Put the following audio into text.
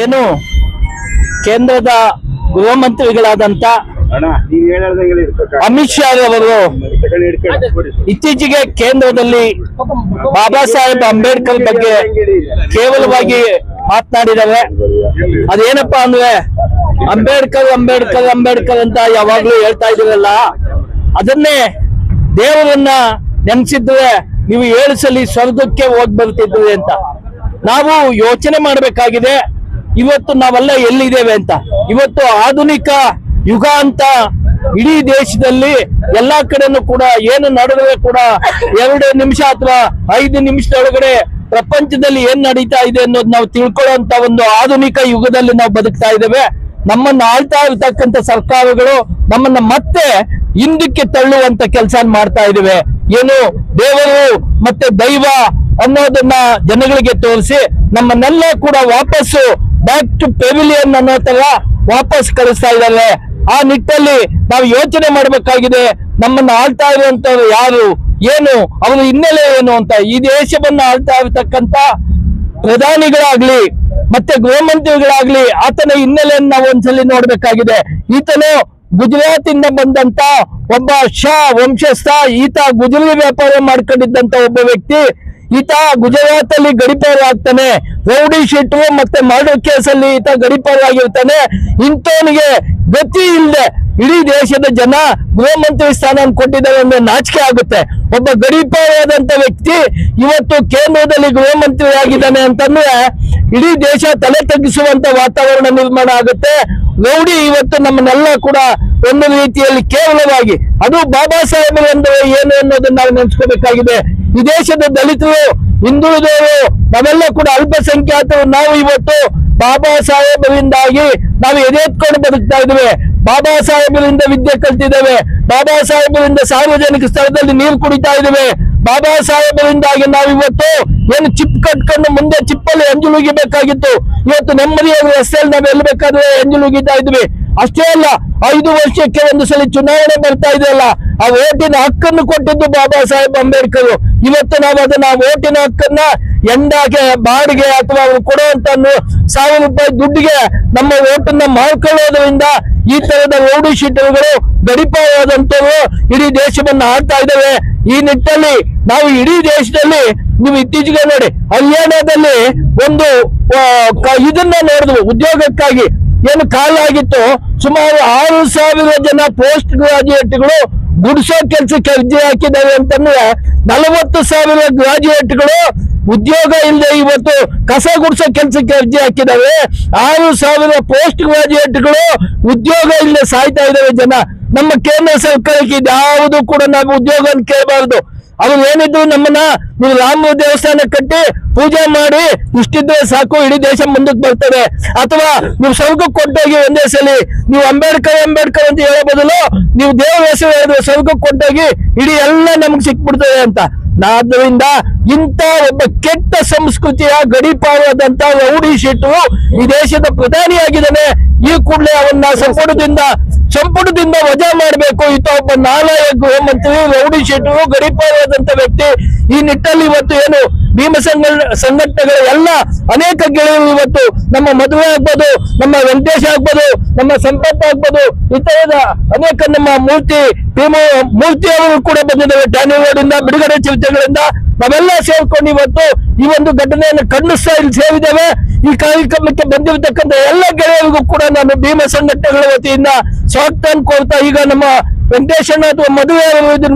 ಇವತ್ತೇನು ಕೇಂದ್ರದ ಗೃಹ ಮಂತ್ರಿಗಳಾದಂತ ಅಮಿತ್ ಶಾ ಅವರು ಇತ್ತೀಚೆಗೆ ಕೇಂದ್ರದಲ್ಲಿ ಬಾಬಾ ಸಾಹೇಬ್ ಅಂಬೇಡ್ಕರ್ ಬಗ್ಗೆ ಕೇವಲವಾಗಿ ಮಾತನಾಡಿದ್ದಾರೆ. ಅದೇನಪ್ಪಾ ಅಂದ್ರೆ ಅಂಬೇಡ್ಕರ್ ಅಂಬೇಡ್ಕರ್ ಅಂಬೇಡ್ಕರ್ ಅಂತ ಯಾವಾಗ್ಲೂ ಹೇಳ್ತಾ ಇದ್ದೀರಲ್ಲ ಅದನ್ನೇ ದೇವರನ್ನ ನೆನೆಸಿದ್ರೆ ನೀವು ಏಳು ಸಲ ಸ್ವರ್ಗಕ್ಕೆ ಹೋಗಿ ಬರ್ತಿದ್ರಿ ಅಂತ. ನಾವು ಯೋಚನೆ ಮಾಡಬೇಕಾಗಿದೆ. ಇವತ್ತು ನಾವೆಲ್ಲ ಎಲ್ಲಿದ್ದೇವೆ ಅಂತ? ಇವತ್ತು ಆಧುನಿಕ ಯುಗ ಅಂತ ಇಡೀ ದೇಶದಲ್ಲಿ ಎಲ್ಲಾ ಕಡೆನೂ ಕೂಡ ಏನು ನಡೆದ್ರೆ ಕೂಡ ಎರಡು ನಿಮಿಷ ಅಥವಾ ಐದು ನಿಮಿಷದೊಳಗಡೆ ಪ್ರಪಂಚದಲ್ಲಿ ಏನ್ ನಡೀತಾ ಇದೆ ಅನ್ನೋದು ನಾವು ತಿಳ್ಕೊಳ್ಳುವಂತ ಒಂದು ಆಧುನಿಕ ಯುಗದಲ್ಲಿ ನಾವು ಬದುಕ್ತಾ ಇದ್ದೇವೆ. ನಮ್ಮನ್ನ ಆಳ್ತಾ ಇರ್ತಕ್ಕಂಥ ಸರ್ಕಾರಗಳು ನಮ್ಮನ್ನ ಮತ್ತೆ ಹಿಂದಕ್ಕೆ ತಳ್ಳುವಂತ ಕೆಲಸ ಮಾಡ್ತಾ ಇದ್ದೇವೆ. ಏನು ದೇವರು ಮತ್ತೆ ದೈವ ಅನ್ನೋದನ್ನ ಜನಗಳಿಗೆ ತೋರಿಸಿ ನಮ್ಮನ್ನೆಲ್ಲ ಕೂಡ ವಾಪಸ್ಸು ಬ್ಯಾಕ್ ಟು ಪೆವಿಲಿಯನ್ ಅನ್ನೋ ತರ ವಾಪಸ್ ಕಳಿಸ್ತಾ ಇದ್ದಾರೆ. ಆ ನಿಟ್ಟಲ್ಲಿ ನಾವು ಯೋಚನೆ ಮಾಡಬೇಕಾಗಿದೆ, ನಮ್ಮನ್ನ ಆಳ್ತಾ ಇರುವಂತವ್ರು ಯಾರು, ಏನು, ಅವರ ಹಿನ್ನೆಲೆ ಏನು ಅಂತ. ಈ ದೇಶವನ್ನು ಆಳ್ತಾ ಇರತಕ್ಕಂತ ಪ್ರಧಾನಿಗಳಾಗ್ಲಿ, ಮತ್ತೆ ಗೃಹ ಮಂತ್ರಿಗಳಾಗ್ಲಿ, ಆತನ ಹಿನ್ನೆಲೆಯನ್ನು ನಾವು ಒಂದ್ಸಲಿ ನೋಡ್ಬೇಕಾಗಿದೆ. ಈತನು ಗುಜರಾತ್ ಇಂದ ಬಂದಂತ ಒಬ್ಬ ಶಾ ವಂಶಸ್ಥ, ಈತ ಗುಜರಿ ವ್ಯಾಪಾರ ಮಾಡ್ಕೊಂಡಿದ್ದಂತ ಒಬ್ಬ ವ್ಯಕ್ತಿ ಈತ ಗುಜರಾತ್ ಅಲ್ಲಿ ಗಡಿಪಾರು ಆಗ್ತಾನೆ ರೌಡಿ ಶೀಟ್ ಮತ್ತೆ ಮರ್ಡರ್ ಕೇಸಲ್ಲಿ ಈತ ಗಡಿಪಾರು ಆಗಿರ್ತಾನೆ ಇಂಥವನಿಗೆ ಗತಿ ಇಲ್ಲದೆ ಇಡೀ ದೇಶದ ಜನ ಗೃಹ ಮಂತ್ರಿ ಸ್ಥಾನ ಕೊಟ್ಟಿದ್ದಾರೆ ಅಂದ್ರೆ ನಾಚಿಕೆ ಆಗುತ್ತೆ. ಒಬ್ಬ ಗಡಿಪಾರಾದಂತ ವ್ಯಕ್ತಿ ಇವತ್ತು ಕೇಂದ್ರದಲ್ಲಿ ಗೃಹ ಮಂತ್ರಿ ಆಗಿದ್ದಾನೆ ಅಂತಂದ್ರೆ ಇಡೀ ದೇಶ ತಲೆ ತಗ್ಗಿಸುವಂತ ವಾತಾವರಣ ನಿರ್ಮಾಣ ಆಗುತ್ತೆ. ರೌಡಿ ಇವತ್ತು ನಮ್ಮನ್ನೆಲ್ಲ ಕೂಡ ಒಂದು ರೀತಿಯಲ್ಲಿ ಕೇವಲವಾಗಿ ಅದು ಬಾಬಾ ಸಾಹೇಬರು ಅಂದ್ರೆ ಏನು ಅನ್ನೋದನ್ನ ನಾವು ನೆನ್ಸ್ಕೋಬೇಕಾಗಿದೆ. ಈ ದಲಿತರು ಹಿಂದುಳಿದವರು ನಾವೆಲ್ಲ ಕೂಡ ಅಲ್ಪಸಂಖ್ಯಾತರು. ನಾವು ಇವತ್ತು ಬಾಬಾ ಸಾಹೇಬರಿಂದಾಗಿ ನಾವು ಎದೆತ್ಕೊಂಡು ಬದುಕ್ತಾ ಇದ್ದೇವೆ. ಬಾಬಾ ಸಾಹೇಬರಿಂದ ವಿದ್ಯೆ ಕಲ್ತಿದ್ದೇವೆ. ಬಾಬಾ ಸಾಹೇಬರಿಂದ ಸಾರ್ವಜನಿಕ ಸ್ಥಳದಲ್ಲಿ ನೀರು ಕುಡಿತಾ ಇದ್ದೇವೆ. ಬಾಬಾ ಸಾಹೇಬರಿಂದಾಗಿ ನಾವು ಇವತ್ತು ಏನು ಚಿಪ್ ಕಟ್ಕೊಂಡು ಮುಂದೆ ಚಿಪ್ಪಲ್ಲಿ ಅಂಜುಲುಗಿಬೇಕಾಗಿತ್ತು ಇವತ್ತು ನೆಮ್ಮದಿಯಾದ ರಸ್ತೆಯಲ್ಲಿ ನಾವು ಎಲ್ಲಿ ಬೇಕಾದ್ರೆ ಎಂಜುಲುಗಿತಾ ಇದ್ವಿ ಅಷ್ಟೇ ಅಲ್ಲ, ಐದು ವರ್ಷಕ್ಕೆ ಒಂದು ಸಲ ಚುನಾವಣೆ ಬರ್ತಾ ಇದೆಯಲ್ಲ, ಆ ಓಟಿನ ಹಕ್ಕನ್ನು ಕೊಟ್ಟಿದ್ದು ಬಾಬಾ ಸಾಹೇಬ್ ಅಂಬೇಡ್ಕರ್. ಇವತ್ತು ನಾವು ಅದನ್ನ ಓಟಿನ ಹಕ್ಕನ್ನ ಎಂಡಾಗೆ, ಬಾಡಿಗೆ ಅಥವಾ ಅವರು ಕೊಡುವಂತ ಸಾವಿರ ರೂಪಾಯಿ ದುಡ್ಡಿಗೆ ನಮ್ಮ ಓಟನ್ನ ಮಾಡ್ಕೊಳ್ಳೋದ್ರಿಂದ ಈ ತರದ ಓಡು ಶೀಟರ್ಗಳು ಗಡಿಪಾರಾದಂತವು ಇಡೀ ದೇಶವನ್ನ ಆಡ್ತಾ ಇದ್ದಾವೆ. ಈ ನಿಟ್ಟಲ್ಲಿ ನಾವು ಇಡೀ ದೇಶದಲ್ಲಿ ನೀವು ಇತ್ತೀಚೆಗೆ ನೋಡಿ ಹರಿಯಾಣದಲ್ಲಿ ಒಂದು ಇದನ್ನ ನೋಡಿದ್ವು, ಉದ್ಯೋಗಕ್ಕಾಗಿ ಏನು ಕಾಲಾಗಿತ್ತು ಸುಮಾರು ಆರು ಸಾವಿರ ಜನ ಪೋಸ್ಟ್ ಗ್ರಾಜುಯೇಟ್ಗಳು ಗುಡಿಸೋ ಕೆಲಸಕ್ಕೆ ಅರ್ಜಿ ಹಾಕಿದ್ದಾರೆ ಅಂತಂದ್ರೆ ನಲವತ್ತು ಸಾವಿರ ಗ್ರಾಜುಯೇಟ್ಗಳು ಉದ್ಯೋಗ ಇಲ್ಲದೆ ಇವತ್ತು ಕಸ ಗುಡಿಸೋ ಕೆಲಸಕ್ಕೆ ಅರ್ಜಿ ಹಾಕಿದ್ದಾರೆ. ಆರು ಸಾವಿರ ಪೋಸ್ಟ್ ಗ್ರಾಜುಯೇಟ್ಗಳು ಉದ್ಯೋಗ ಇಲ್ಲದೆ ಸಾಯ್ತಾ ಇದ್ದಾರೆ ಜನ. ನಮ್ಮ ಕೇಂದ್ರ ಸರ್ಕಾರಕ್ಕೆ ಇದ್ಯಾವುದು ಕೂಡ ನಾವು ಉದ್ಯೋಗ ಕೇಳಬಾರದು. ಅವ್ರು ಏನಿದ್ರು ನಮ್ಮನ್ನ ನೀವು ರಾಮ ದೇವಸ್ಥಾನ ಕಟ್ಟಿ ಪೂಜೆ ಮಾಡಿ ಇಷ್ಟಿದ್ರೆ ಸಾಕು, ಇಡೀ ದೇಶ ಮುಂದಕ್ಕೆ ಬರ್ತದೆ. ಅಥವಾ ನೀವು ಸ್ವರ್ಗ ಕೊಟ್ಟೋಗಿ ಒಂದೇ ಸಲ ನೀವು ಅಂಬೇಡ್ಕರ್ ಅಂಬೇಡ್ಕರ್ ಅಂತ ಹೇಳೋ ಬದಲು ನೀವು ದೇವರ ಹೆಸರು ಹೇಳಿದ್ರೆ ಸ್ವರ್ಗ ಕೊಟ್ಟೋಗಿ ಇಡೀ ಎಲ್ಲ ನಮ್ಗೆ ಸಿಕ್ಬಿಡ್ತದೆ ಅಂತ. ಆದ್ದರಿಂದ ಇಂಥ ಒಬ್ಬ ಕೆಟ್ಟ ಸಂಸ್ಕೃತಿಯ ಗಡಿಪಾಡಾದಂತ ರೌಡಿ ಶೆಟ್ಟು ಈ ದೇಶದ ಪ್ರಧಾನಿಯಾಗಿದ್ದಾನೆ. ಈ ಕೂಡಲೇ ಅವನ್ನ ಸಂಪುಟದಿಂದ ಸಂಪುಟದಿಂದ ವಜಾ ಮಾಡಬೇಕು. ಈತ ಒಬ್ಬ ನಾಲಾಯ ಗೃಹ ಮಂತ್ರಿ ರೌಡಿ ಶೆಟ್ಟು ಗರೀಬಾದಂತ ವ್ಯಕ್ತಿ ಈ ನಿಟ್ಟಲ್ಲಿ ಇವತ್ತು ಏನು ಭೀಮ ಸಂಘ ಸಂಘಟನೆಗಳ ಎಲ್ಲ ಅನೇಕ ಗೆಳೆಯರು ಇವತ್ತು ನಮ್ಮ ಮದುವೆ ಆಗ್ಬೋದು, ನಮ್ಮ ವೆಂಕಟೇಶ್ ಆಗ್ಬೋದು, ನಮ್ಮ ಸಂಪತ್ ಆಗ್ಬೋದು ಇತರದ ಅನೇಕ ನಮ್ಮ ಮೂರ್ತಿ, ಭೀಮ ಮೂರ್ತಿ ಅವರು ಕೂಡ ಬಂದಿದ್ದಾರೆ ಟ್ಯಾನಿವಾಡಿಂದ ಬಿಡುಗಡೆ ಚಿರತೆಗಳಿಂದ ನಾವೆಲ್ಲ ಸೇರ್ಕೊಂಡು ಇವತ್ತು ಈ ಒಂದು ಘಟನೆಯನ್ನು ಕಣ್ಣಿಸ್ತಾ ಇಲ್ಲಿ ಸೇರಿದ್ದೇವೆ. ಈ ಕಾರ್ಯಕ್ರಮಕ್ಕೆ ಬಂದಿರತಕ್ಕಂಥ ಎಲ್ಲ ಗೆಳೆಯರಿಗೂ ಕೂಡ ನಾನು ಭೀಮ ಸಂಘಟನೆಗಳ ವತಿಯಿಂದ ಸ್ವಾಗತ ಕೊಡ್ತಾ ಈಗ ನಮ್ಮ ವೆಂಕಟೇಶಣ್ಣ ಅಥವಾ ಮದುವೆ ಇದ್ರ.